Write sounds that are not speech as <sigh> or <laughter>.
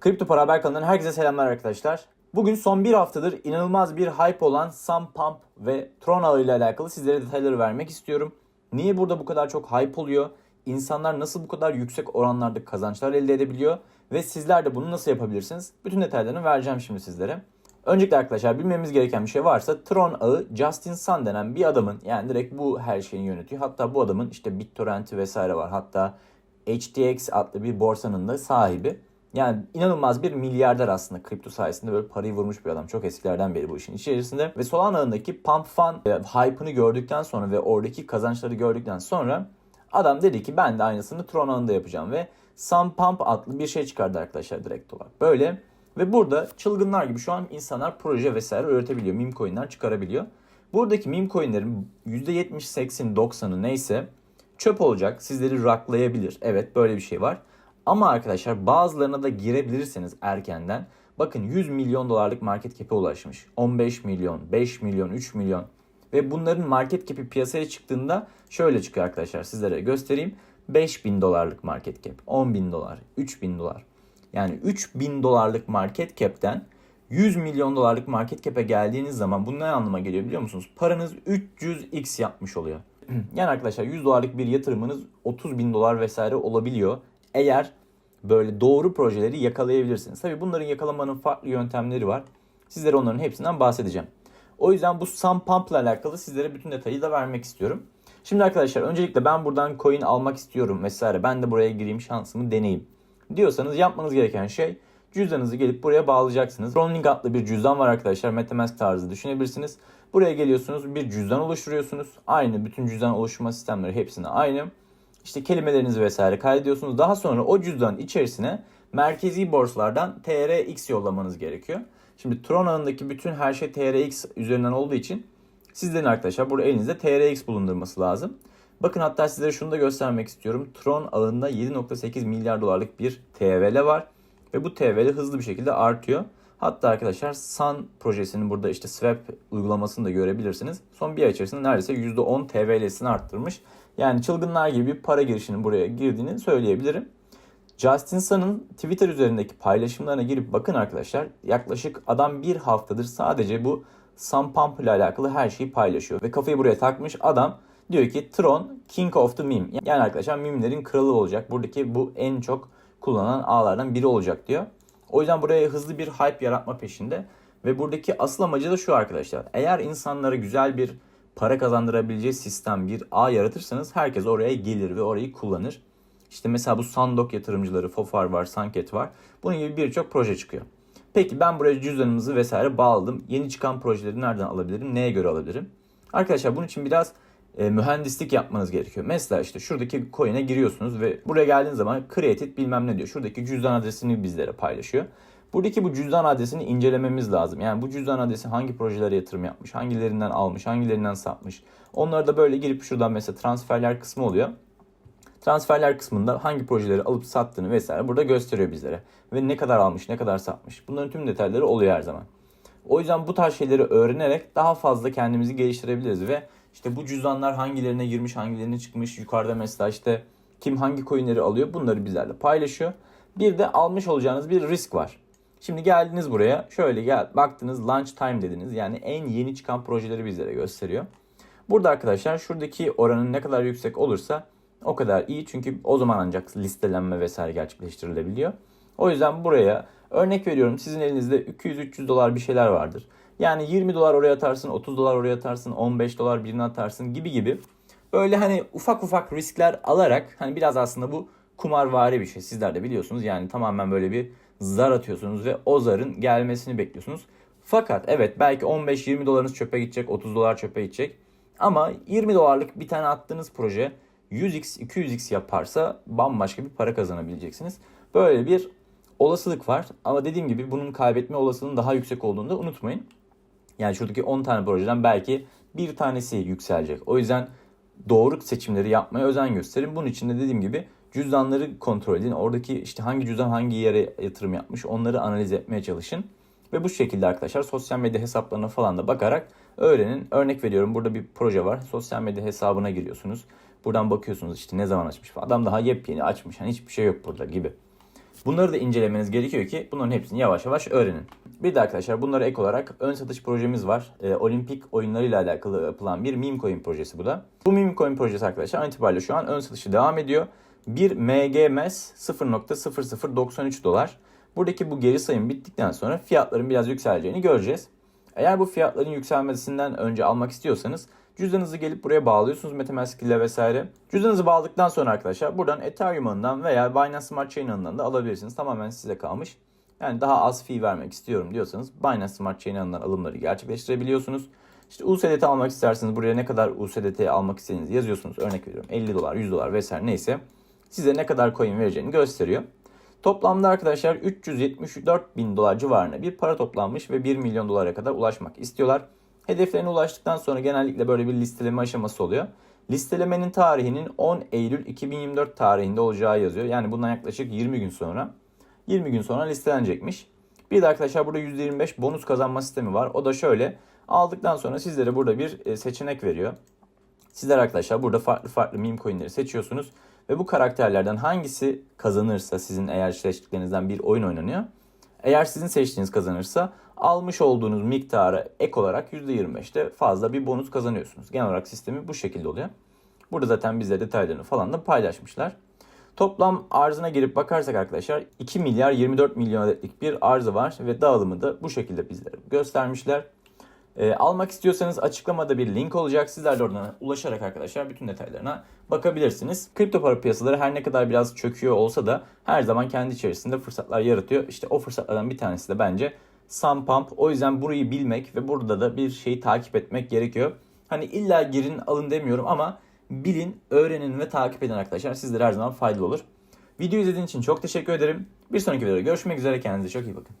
Kripto Para Haber kanalından herkese selamlar arkadaşlar. Bugün son bir haftadır inanılmaz bir hype olan Sun Pump ve Tron ağı ile alakalı sizlere detayları vermek istiyorum. Niye burada bu kadar çok hype oluyor? İnsanlar nasıl bu kadar yüksek oranlarda kazançlar elde edebiliyor? Ve sizler de bunu nasıl yapabilirsiniz? Bütün detaylarını vereceğim şimdi sizlere. Öncelikle arkadaşlar bilmemiz gereken bir şey varsa Tron ağı Justin Sun denen bir adamın yani direkt bu her şeyi yönetiyor. Hatta bu adamın işte BitTorrent'i vesaire var. Hatta HTX adlı bir borsanın da sahibi. Yani inanılmaz bir milyarder aslında kripto sayesinde böyle parayı vurmuş bir adam. Çok eskilerden beri bu işin içerisinde. Ve Solana ağındaki Pump Fun e, hype'ını gördükten sonra ve oradaki kazançları gördükten sonra adam dedi ki ben de aynısını Tron ağında yapacağım ve Sun Pump adlı bir şey çıkardı arkadaşlar direkt olarak. Böyle ve burada çılgınlar gibi şu an insanlar proje vesaire üretebiliyor. Meme coin'ler çıkarabiliyor. Buradaki meme coin'lerin %70, 80, 90'ı neyse çöp olacak. Sizleri raklayabilir. Evet böyle bir şey var. Ama arkadaşlar bazılarına da girebilirseniz erkenden. Bakın 100 milyon dolarlık market cap'e ulaşmış. 15 milyon, 5 milyon, 3 milyon. Ve bunların market cap'i piyasaya çıktığında şöyle çıkıyor arkadaşlar sizlere göstereyim. 5000 dolarlık market cap, 10 bin dolar, 3000 dolar. Yani 3000 dolarlık market cap'ten 100 milyon dolarlık market cap'e geldiğiniz zaman bu ne anlama geliyor biliyor musunuz? Paranız 300x yapmış oluyor. <clears throat> Yani arkadaşlar 100 dolarlık bir yatırımınız 30 bin dolar vesaire olabiliyor. Eğer böyle doğru projeleri yakalayabilirsiniz. Tabii bunların yakalamanın farklı yöntemleri var. Sizlere onların hepsinden bahsedeceğim. O yüzden bu Sun Pump ile alakalı sizlere bütün detayı da vermek istiyorum. Şimdi arkadaşlar öncelikle ben buradan coin almak istiyorum vesaire. Ben de buraya gireyim şansımı deneyeyim. Diyorsanız yapmanız gereken şey cüzdanınızı gelip buraya bağlayacaksınız. Rolling adlı bir cüzdan var arkadaşlar. Metamask tarzı düşünebilirsiniz. Buraya geliyorsunuz bir cüzdan oluşturuyorsunuz. Aynı bütün cüzdan oluşturma sistemleri hepsine aynı. İşte kelimelerinizi vesaire kaydediyorsunuz. Daha sonra o cüzdanın içerisine merkezi borsalardan TRX yollamanız gerekiyor. Şimdi Tron ağındaki bütün her şey TRX üzerinden olduğu için sizlerin arkadaşlar burada elinizde TRX bulundurması lazım. Bakın hatta sizlere şunu da göstermek istiyorum. Tron ağında 7.8 milyar dolarlık bir TVL var. Ve bu TVL hızlı bir şekilde artıyor. Hatta arkadaşlar Sun projesinin burada işte swap uygulamasını da görebilirsiniz. Son bir ay içerisinde neredeyse %10 TVL'sini arttırmış. Yani çılgınlar gibi para girişinin buraya girdiğini söyleyebilirim. Justin Sun'ın Twitter üzerindeki paylaşımlarına girip bakın arkadaşlar. Yaklaşık adam bir haftadır sadece bu Sun Pump ile alakalı her şeyi paylaşıyor. Ve kafayı buraya takmış adam diyor ki Tron King of the Meme. Yani arkadaşlar mimlerin kralı olacak. Buradaki bu en çok kullanılan ağlardan biri olacak diyor. O yüzden buraya hızlı bir hype yaratma peşinde. Ve buradaki asıl amacı da şu arkadaşlar. Eğer insanlara güzel bir para kazandırabileceği sistem bir ağ yaratırsanız herkes oraya gelir ve orayı kullanır. İşte mesela bu Sandok yatırımcıları, Fofar var, Sanket var. Bunun gibi birçok proje çıkıyor. Peki ben buraya cüzdanımızı vesaire bağladım. Yeni çıkan projeleri nereden alabilirim? Neye göre alabilirim? Arkadaşlar bunun için biraz e, mühendislik yapmanız gerekiyor. Mesela işte şuradaki coin'e giriyorsunuz ve buraya geldiğiniz zaman created bilmem ne diyor. Şuradaki cüzdan adresini bizlere paylaşıyor. Buradaki bu cüzdan adresini incelememiz lazım. Yani bu cüzdan adresi hangi projelere yatırım yapmış, hangilerinden almış, hangilerinden satmış. Onları da böyle girip şuradan mesela transferler kısmı oluyor. Transferler kısmında hangi projeleri alıp sattığını vesaire burada gösteriyor bizlere. Ve ne kadar almış, ne kadar satmış. Bunların tüm detayları oluyor her zaman. O yüzden bu tarz şeyleri öğrenerek daha fazla kendimizi geliştirebiliriz ve işte bu cüzdanlar hangilerine girmiş, hangilerine çıkmış, yukarıda mesela işte kim hangi coinleri alıyor bunları bizlerle paylaşıyor. Bir de almış olacağınız bir risk var. Şimdi geldiniz buraya şöyle gel baktınız launch time dediniz yani en yeni çıkan projeleri bizlere gösteriyor. Burada arkadaşlar şuradaki oranın ne kadar yüksek olursa o kadar iyi çünkü o zaman ancak listelenme vesaire gerçekleştirilebiliyor. O yüzden buraya örnek veriyorum sizin elinizde 200-300 dolar bir şeyler vardır. Yani 20 dolar oraya atarsın, 30 dolar oraya atarsın, 15 dolar birine atarsın gibi gibi. Böyle hani ufak ufak riskler alarak hani biraz aslında bu kumarvari bir şey. Sizler de biliyorsunuz yani tamamen böyle bir zar atıyorsunuz ve o zarın gelmesini bekliyorsunuz. Fakat evet belki 15-20 dolarınız çöpe gidecek, 30 dolar çöpe gidecek. Ama 20 dolarlık bir tane attığınız proje 100x, 200x yaparsa bambaşka bir para kazanabileceksiniz. Böyle bir olasılık var. Ama dediğim gibi bunun kaybetme olasılığının daha yüksek olduğunu da unutmayın. Yani şuradaki 10 tane projeden belki bir tanesi yükselecek. O yüzden doğru seçimleri yapmaya özen gösterin. Bunun için de dediğim gibi cüzdanları kontrol edin. Oradaki işte hangi cüzdan hangi yere yatırım yapmış onları analiz etmeye çalışın. Ve bu şekilde arkadaşlar sosyal medya hesaplarına falan da bakarak öğrenin. Örnek veriyorum burada bir proje var. Sosyal medya hesabına giriyorsunuz. Buradan bakıyorsunuz işte ne zaman açmış. Adam daha yepyeni açmış. Yani hiçbir şey yok burada gibi. Bunları da incelemeniz gerekiyor ki bunların hepsini yavaş yavaş öğrenin. Bir de arkadaşlar bunlara ek olarak ön satış projemiz var. Ee, olimpik oyunlarıyla alakalı yapılan bir meme coin projesi bu da. Bu meme coin projesi arkadaşlar an itibariyle şu an ön satışı devam ediyor. Bir MGMS 0.0093 dolar. Buradaki bu geri sayım bittikten sonra fiyatların biraz yükseleceğini göreceğiz. Eğer bu fiyatların yükselmesinden önce almak istiyorsanız cüzdanınızı gelip buraya bağlıyorsunuz Metamask ile vesaire. Cüzdanınızı bağladıktan sonra arkadaşlar buradan Ethereum ağından veya Binance Smart Chain ağından da alabilirsiniz. Tamamen size kalmış. Yani daha az fee vermek istiyorum diyorsanız Binance Smart Chain ağından alımları gerçekleştirebiliyorsunuz. İşte USDT almak isterseniz buraya ne kadar USDT almak istediğinizi yazıyorsunuz. Örnek veriyorum 50 dolar, 100 dolar vesaire neyse size ne kadar coin vereceğini gösteriyor. Toplamda arkadaşlar 374 bin dolar civarında bir para toplanmış ve 1 milyon dolara kadar ulaşmak istiyorlar. Hedeflerine ulaştıktan sonra genellikle böyle bir listeleme aşaması oluyor. Listelemenin tarihinin 10 Eylül 2024 tarihinde olacağı yazıyor. Yani bundan yaklaşık 20 gün sonra. 20 gün sonra listelenecekmiş. Bir de arkadaşlar burada %25 bonus kazanma sistemi var. O da şöyle. Aldıktan sonra sizlere burada bir e, seçenek veriyor. Sizler arkadaşlar burada farklı farklı meme coinleri seçiyorsunuz. Ve bu karakterlerden hangisi kazanırsa sizin eğer seçtiklerinizden bir oyun oynanıyor. Eğer sizin seçtiğiniz kazanırsa almış olduğunuz miktara ek olarak %25'te fazla bir bonus kazanıyorsunuz. Genel olarak sistemi bu şekilde oluyor. Burada zaten bize detaylarını falan da paylaşmışlar. Toplam arzına girip bakarsak arkadaşlar 2 milyar 24 milyon adetlik bir arzı var ve dağılımı da bu şekilde bizlere göstermişler. E, almak istiyorsanız açıklamada bir link olacak. Sizler de oradan ulaşarak arkadaşlar bütün detaylarına bakabilirsiniz. Kripto para piyasaları her ne kadar biraz çöküyor olsa da her zaman kendi içerisinde fırsatlar yaratıyor. İşte o fırsatlardan bir tanesi de bence Sun Pump. O yüzden burayı bilmek ve burada da bir şeyi takip etmek gerekiyor. Hani illa girin alın demiyorum ama bilin, öğrenin ve takip edin arkadaşlar. Sizlere her zaman faydalı olur. Video izlediğiniz için çok teşekkür ederim. Bir sonraki videoda görüşmek üzere. Kendinize çok iyi bakın.